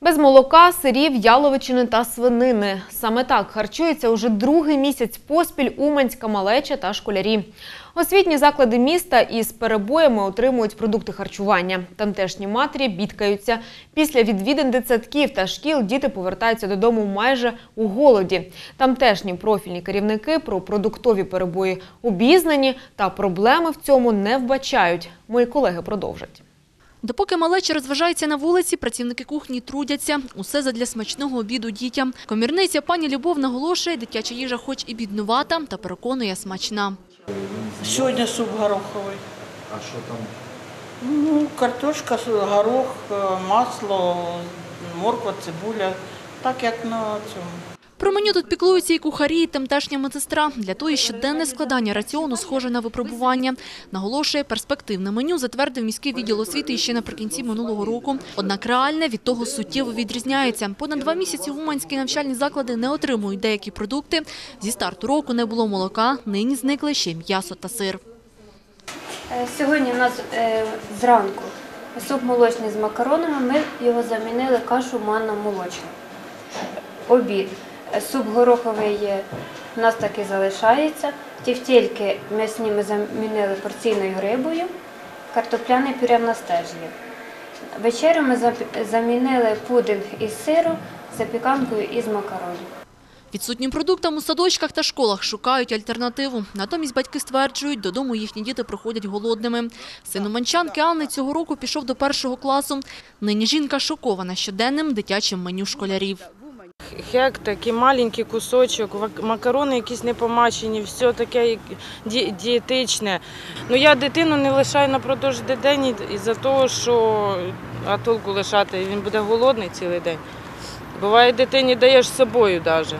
Без молока, сирів, яловичини та свинини. Саме так харчується уже другий місяць поспіль уманська малеча та школярі. Освітні заклади міста із перебоями отримують продукти харчування. Тамтешні матері бідкаються. Після відвідин дитсадків та шкіл діти повертаються додому майже у голоді. Тамтешні профільні керівники про продуктові перебої обізнані та проблеми в цьому не вбачають. Мої колеги продовжать. Допоки малеча розважається на вулиці, працівники кухні трудяться. Усе задля смачного обіду дітям. Комірниця пані Любов наголошує, дитяча їжа хоч і біднувата, та переконує смачна. Сегодня суп гороховый. А що там? Ну, картошка, горох, е, масло, морква, цибуля. Так як на цьому. Про меню тут піклуються і кухарі, і тамтешня медсестра. Для тої щоденне складання раціону схоже на випробування. Наголошує, перспективне меню затвердив міський відділ освіти ще наприкінці минулого року. Однак реальне від того суттєво відрізняється. Понад два місяці уманські навчальні заклади не отримують деякі продукти. Зі старту року не було молока, нині зникли ще м'ясо та сир. Е, Сьогодні у нас е, зранку суп молочний з макаронами. Ми його замінили кашу манна молочну. Обід. Суп гороховий у нас так і залишається. Тівтільки ми замінили порційною рибою. Картопляний пюре в нас теж є. Вечерю ми замінили пудинг із сиру, запіканкою із макаронів. Відсутнім продуктам у садочках та школах шукають альтернативу. Натомість батьки стверджують, додому їхні діти приходять голодними. Син уманчанки Анни цього року пішов до першого класу. Нині жінка шокована щоденним дитячим меню школярів. Хек, такий маленький кусочок, макарони якісь не помачені, все таке ді- дієтичне. Ну я дитину не лишаю на продовж день із- із-за того, що а лишати, він буде голодний цілий день. Буває, дитині даєш з собою навіть.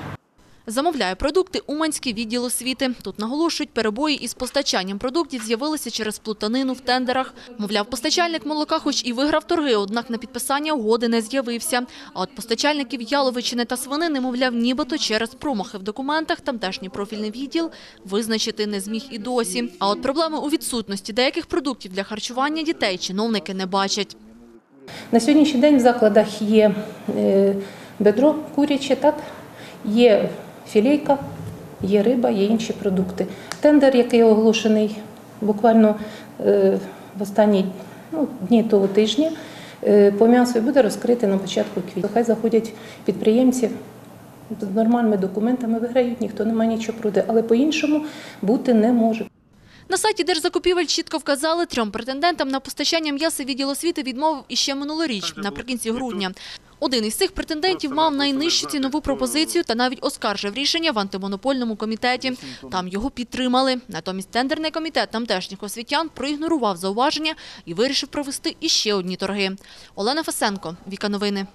Замовляє продукти Уманський відділ освіти. Тут наголошують, перебої із постачанням продуктів з'явилися через плутанину в тендерах. Мовляв, постачальник молока хоч і виграв торги, однак на підписання угоди не з'явився. А от постачальників яловичини та свинини, мовляв, нібито через промахи в документах тамтешній профільний відділ визначити не зміг і досі. А от проблеми у відсутності деяких продуктів для харчування дітей чиновники не бачать. На сьогоднішній день в закладах є е, бедро куряче, так? є філейка, є риба, є інші продукти. Тендер, який оголошений буквально е, в останні ну, дні того тижня, е, по м'ясу буде розкритий на початку квітня. Хай заходять підприємці з нормальними документами, виграють, ніхто не має нічого проти, але по-іншому бути не може. На сайті Держзакупівель чітко вказали, трьом претендентам на постачання м'яса відділ освіти відмовив іще минулоріч, наприкінці грудня. Один із цих претендентів мав найнижчу цінову пропозицію та навіть оскаржив рішення в антимонопольному комітеті. Там його підтримали. Натомість тендерний комітет тамтешніх освітян проігнорував зауваження і вирішив провести іще одні торги. Олена Фесенко, Віка Новини.